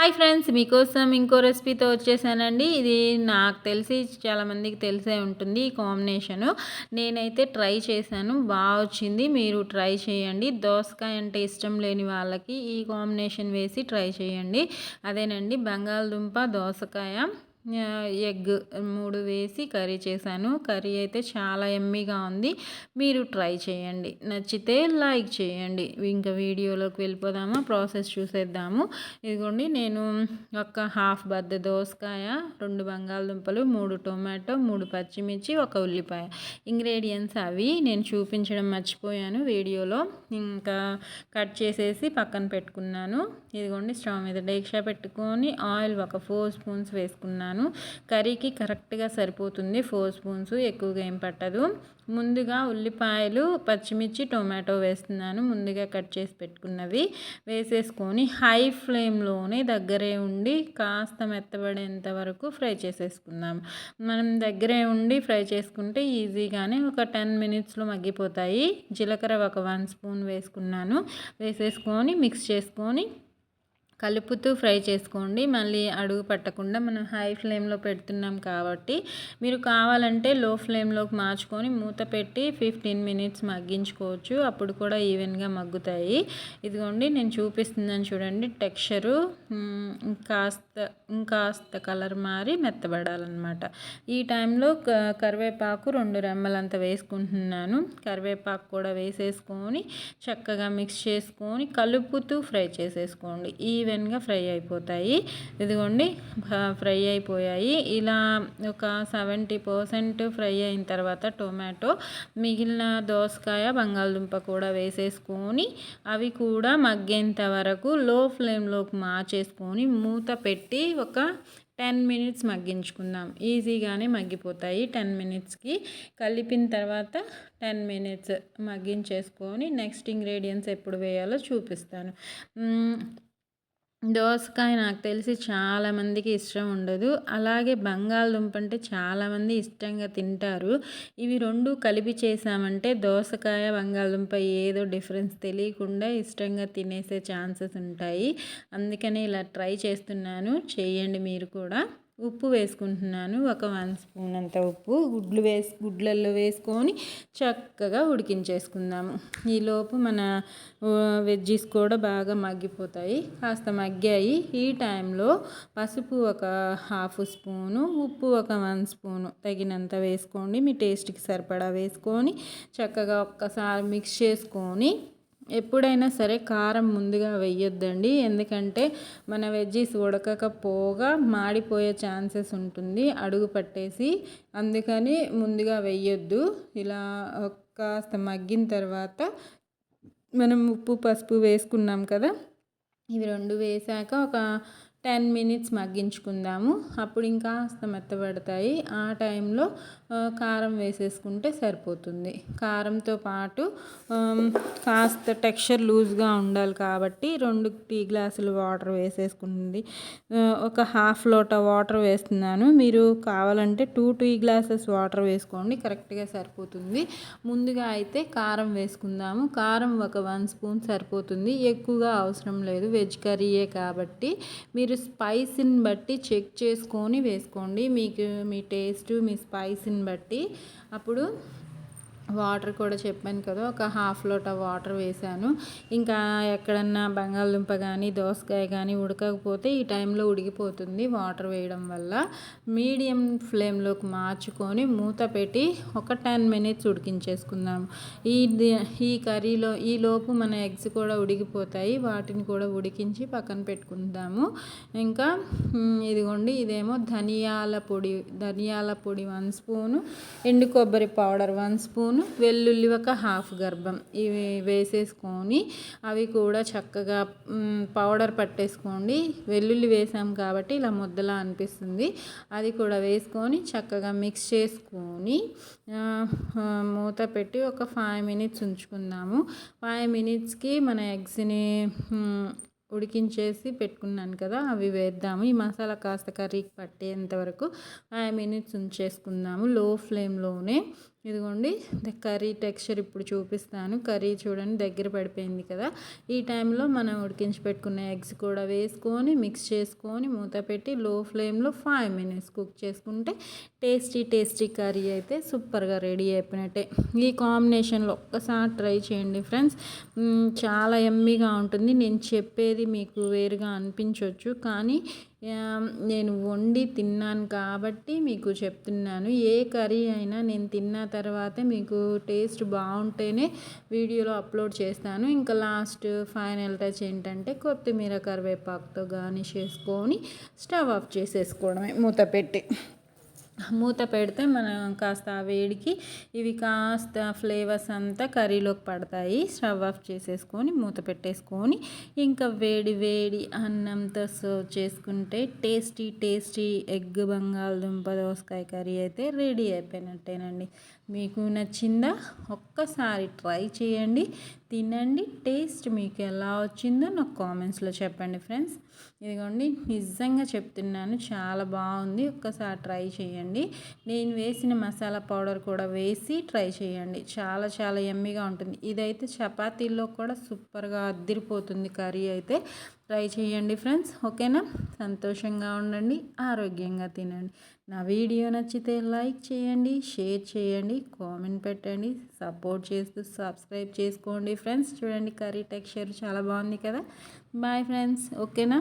Hi friends మీకోసం ఇంకో రెసిపీతో వచ్చేసానండి. ఇది నాకు తెలిసి చాలామందికి తెలిసే ఉంటుంది ఈ కాంబినేషను నేనైతే ట్రై చేశాను బాగా వచ్చింది. మీరు ట్రై చేయండి. దోసకాయ అంటే ఇష్టం లేని వాళ్ళకి ఈ కాంబినేషన్ వేసి ట్రై చేయండి. అదేనండి బంగాళదుంప దోసకాయ. ఎగ్ మూడు వేసి కర్రీ చేశాను. కర్రీ అయితే చాలా ఎమ్మీగా ఉంది. మీరు ట్రై చేయండి. నచ్చితే లైక్ చేయండి. ఇంకా వీడియోలోకి వెళ్ళిపోదామా ప్రాసెస్ చూసేద్దాము. ఇదిగోండి నేను ఒక హాఫ్ బద్ద దోసకాయ రెండు బంగాళదుంపలు మూడు టొమాటో మూడు పచ్చిమిర్చి ఒక ఉల్లిపాయ ఇంగ్రీడియంట్స్ అవి నేను చూపించడం మర్చిపోయాను వీడియోలో. ఇంకా కట్ చేసేసి పక్కన పెట్టుకున్నాను. ఇదిగోండి స్టవ్ మీద డేక్షా పెట్టుకొని ఆయిల్ ఒక ఫోర్ స్పూన్స్ వేసుకున్నాను. వేస్తున్నాను కర్రీకి కరెక్ట్గా సరిపోతుంది. ఫోర్ స్పూన్స్ ఎక్కువగా ఏం పట్టదు. ముందుగా ఉల్లిపాయలు పచ్చిమిర్చి టొమాటో వేస్తున్నాను. ముందుగా కట్ చేసి పెట్టుకున్నవి వేసేసుకొని హై ఫ్లేమ్లోనే దగ్గరే ఉండి కాస్త మెత్తబడేంత వరకు ఫ్రై చేసేసుకుందాం. మనం దగ్గరే ఉండి ఫ్రై చేసుకుంటే ఈజీగానే ఒక టెన్ మినిట్స్లో మగ్గిపోతాయి. జీలకర్ర ఒక వన్ స్పూన్ వేసుకున్నాను. వేసేసుకొని మిక్స్ చేసుకొని కలుపుతూ ఫ్రై చేసుకోండి. మళ్ళీ అడుగు పట్టకుండా మనం హై ఫ్లేమ్లో పెడుతున్నాం కాబట్టి మీరు కావాలంటే లో ఫ్లేమ్లోకి మార్చుకొని మూత పెట్టి ఫిఫ్టీన్ మినిట్స్ మగ్గించుకోవచ్చు. అప్పుడు కూడా ఈవెన్గా మగ్గుతాయి. ఇదిగోండి నేను చూపిస్తున్నాను చూడండి. టెక్స్చరు కాస్త ఇంకాస్త కలర్ మారి మెత్తబడాలన్నమాట. ఈ టైంలో కరివేపాకు రెండు రెమ్మలంత వేసుకుంటున్నాను. కరివేపాకు కూడా వేసేసుకొని చక్కగా మిక్స్ చేసుకొని కలుపుతూ ఫ్రై చేసేసుకోండి. ఈ ఈవెన్గా ఫ్రై అయిపోతాయి. ఇదిగోండి ఫ్రై అయిపోయాయి. ఇలా ఒక సెవెంటీ పర్సెంట్ ఫ్రై అయిన తర్వాత టొమాటో మిగిలిన దోసకాయ బంగాళదుంప కూడా వేసేసుకొని అవి కూడా మగ్గేంత వరకు లో ఫ్లేమ్లోకి మార్చేసుకొని మూత పెట్టి ఒక టెన్ మినిట్స్ మగ్గించుకుందాం. ఈజీగానే మగ్గిపోతాయి టెన్ మినిట్స్కి. కలిపిన తర్వాత టెన్ మినిట్స్ మగ్గించేసుకొని నెక్స్ట్ ఇంగ్రీడియంట్స్ ఎప్పుడు వేయాలో చూపిస్తాను. దోసకాయ నాకు తెలిసి చాలామందికి ఇష్టం ఉండదు. అలాగే బంగాళదుంప అంటే చాలామంది ఇష్టంగా తింటారు. ఇవి రెండు కలిపి చేసామంటే దోసకాయ బంగాళదుంప ఏదో డిఫరెన్స్ తెలియకుండా ఇష్టంగా తినేసే ఛాన్సెస్ ఉంటాయి. అందుకనే ఇలా ట్రై చేస్తున్నాను. చేయండి మీరు కూడా. ఉప్పు వేసుకుంటున్నాను ఒక వన్ స్పూన్ అంత ఉప్పు. గుడ్లు వేసి గుడ్లల్లో వేసుకొని చక్కగా ఉడికించేసుకుందాము. ఈలోపు మన వెజ్జీస్ కూడా బాగా మగ్గిపోతాయి. కాస్త మగ్గాయి. ఈ టైంలో పసుపు ఒక హాఫ్ స్పూను ఉప్పు ఒక వన్ స్పూను తగినంత వేసుకోండి. మీ టేస్ట్కి సరిపడా వేసుకొని చక్కగా ఒక్కసారి మిక్స్ చేసుకొని ఎప్పుడైనా సరే కారం ముందుగా వేయొద్దండి ఎందుకంటే మన వెజ్జీస్ ఉడకకపోగా మాడిపోయే ఛాన్సెస్ ఉంటుంది. అడుగు పట్టేసి అందుకని ముందుగా వేయొద్దు ఇలా కాస్త మగ్గిన తర్వాత మనం ఉప్పు పసుపు వేసుకున్నాం కదా? ఇవి రెండు వేసాక ఒక టెన్ మినిట్స్ మగ్గించుకుందాము. అప్పుడు ఇంకా కాస్త మెత్తబడతాయి ఆ టైంలో కారం వేసేసుకుంటే సరిపోతుంది. కారంతో పాటు కాస్త టెక్స్చర్ లూజ్గా ఉండాలి కాబట్టి రెండు టీ గ్లాసులు వాటర్ వేసేసుకుంది. ఒక హాఫ్ లోట వాటర్ వేస్తున్నాను. మీరు కావాలంటే టూ టీ గ్లాసెస్ వాటర్ వేసుకోండి. కరెక్ట్గా సరిపోతుంది. ముందుగా అయితే కారం వేసుకుందాము. కారం ఒక వన్ స్పూన్ సరిపోతుంది. ఎక్కువగా అవసరం లేదు. వెజ్ కర్రీయే కాబట్టి మీరు మీరు స్పైసీని బట్టి చెక్ చేసుకొని వేసుకోండి. మీకు మీ టేస్ట్ మీ స్పైసీని బట్టి. అప్పుడు వాటర్ కూడా చెప్పాను కదా ఒక హాఫ్ లోట వాటర్ వేసాను ఇంకా ఎక్కడన్నా బంగాళదుంప కానీ దోసకాయ కానీ ఉడకకపోతే ఈ టైంలో ఉడికిపోతుంది వాటర్ వేయడం వల్ల. మీడియం ఫ్లేమ్లోకి మార్చుకొని మూత పెట్టి ఒక టెన్ మినిట్స్ ఉడికించేసుకుందాం. ఈ ఈ కర్రీలో ఈ లోపు మన ఎగ్స్ కూడా ఉడికిపోతాయి వాటిని కూడా ఉడికించి పక్కన పెట్టుకుందాము. ఇంకా ఇదిగోండి ఇదేమో ధనియాల పొడి ధనియాల పొడి వన్ స్పూను ఎండు కొబ్బరి పౌడర్ వన్ స్పూను వెల్లుల్లి ఒక హాఫ్ గర్భం ఇవి వేసేసుకొని అవి కూడా చక్కగా పౌడర్ పట్టేసుకోండి. వెల్లుల్లి వేసాం కాబట్టి ఇలా ముద్దలా అనిపిస్తుంది. అది కూడా వేసుకొని చక్కగా మిక్స్ చేసుకొని మూత పెట్టి ఒక ఫైవ్ మినిట్స్ ఉంచుకుందాము. ఫైవ్ మినిట్స్కి మన ఎగ్స్ని ఉడికించేసి పెట్టుకున్నాను కదా అవి వేద్దాము. ఈ మసాలా కాస్త కర్రీకి పట్టేంత వరకు ఫైవ్ మినిట్స్ ఉంచేసుకుందాము లో ఫ్లేమ్లోనే ఇదిగోండి కర్రీ టెక్స్చర్ ఇప్పుడు చూపిస్తాను. కర్రీ చూడండి దగ్గర పడిపోయింది కదా. ఈ టైంలో మనం ఉడికించి పెట్టుకున్న ఎగ్స్ కూడా వేసుకొని మిక్స్ చేసుకొని మూత పెట్టి లో ఫ్లేమ్లో ఫైవ్ మినిట్స్ కుక్ చేసుకుంటే టేస్టీ టేస్టీ కర్రీ అయితే సూపర్గా రెడీ అయిపోయినట్టే. ఈ కాంబినేషన్లో ఒక్కసారి ట్రై చేయండి ఫ్రెండ్స్. చాలా ఎమ్మీగా ఉంటుంది. నేను చెప్పేది మీకు వేరుగా అనిపించవచ్చు కానీ నేను వండి తిన్నాను కాబట్టి మీకు చెప్తున్నాను. ఏ కర్రీ అయినా నేను తిన్న తర్వాత మీకు టేస్ట్ బాగుంటేనే వీడియోలో అప్లోడ్ చేస్తాను. ఇంకా లాస్ట్ ఫైనల్ టచ్ ఏంటంటే కొత్తిమీర కరివేపాకుతో గార్నిష్ చేసుకొని స్టవ్ ఆఫ్ చేసేసుకోవడమే మూత పెట్టి. మూత పెడితే మనం కాస్త ఆ వేడికి ఇవి కాస్త ఫ్లేవర్స్ అంతా కర్రీలోకి పడతాయి. స్టవ్ ఆఫ్ చేసేసుకొని మూత పెట్టేసుకొని ఇంకా వేడి వేడి అన్నంతో సర్వ్ చేసుకుంటే టేస్టీ టేస్టీ ఎగ్ బంగాళదుంప దోసకాయ కర్రీ అయితే రెడీ అయిపోయినట్టేనండి. మీకు నచ్చిందా? ఒక్కసారి ట్రై చేయండి తినండి. టేస్ట్ మీకు ఎలా వచ్చిందో నాకు కామెంట్స్లో చెప్పండి ఫ్రెండ్స్. ఇదిగోండి నిజంగా చెప్తున్నాను చాలా బాగుంది. ఒక్కసారి ట్రై చేయండి. నేను వేసిన మసాలా పౌడర్ కూడా వేసి ట్రై చేయండి. చాలా చాలా ఎమ్మిగా ఉంటుంది. ఇదైతే చపాతీల్లో కూడా సూపర్గా అద్దిరిపోతుంది కర్రీ అయితే. ట్రై చేయండి ఫ్రెండ్స్ ఓకేనా? సంతోషంగా ఉండండి ఆరోగ్యంగా తినండి. నా వీడియో నచ్చితే లైక్ చేయండి షేర్ చేయండి కామెంట్ పెట్టండి సపోర్ట్ చేస్తూ సబ్స్క్రైబ్ చేసుకోండి ఫ్రెండ్స్. చూడండి కర్రీ టెక్స్చర్ చాలా బాగుంది కదా? బాయ్ ఫ్రెండ్స్ ఓకేనా?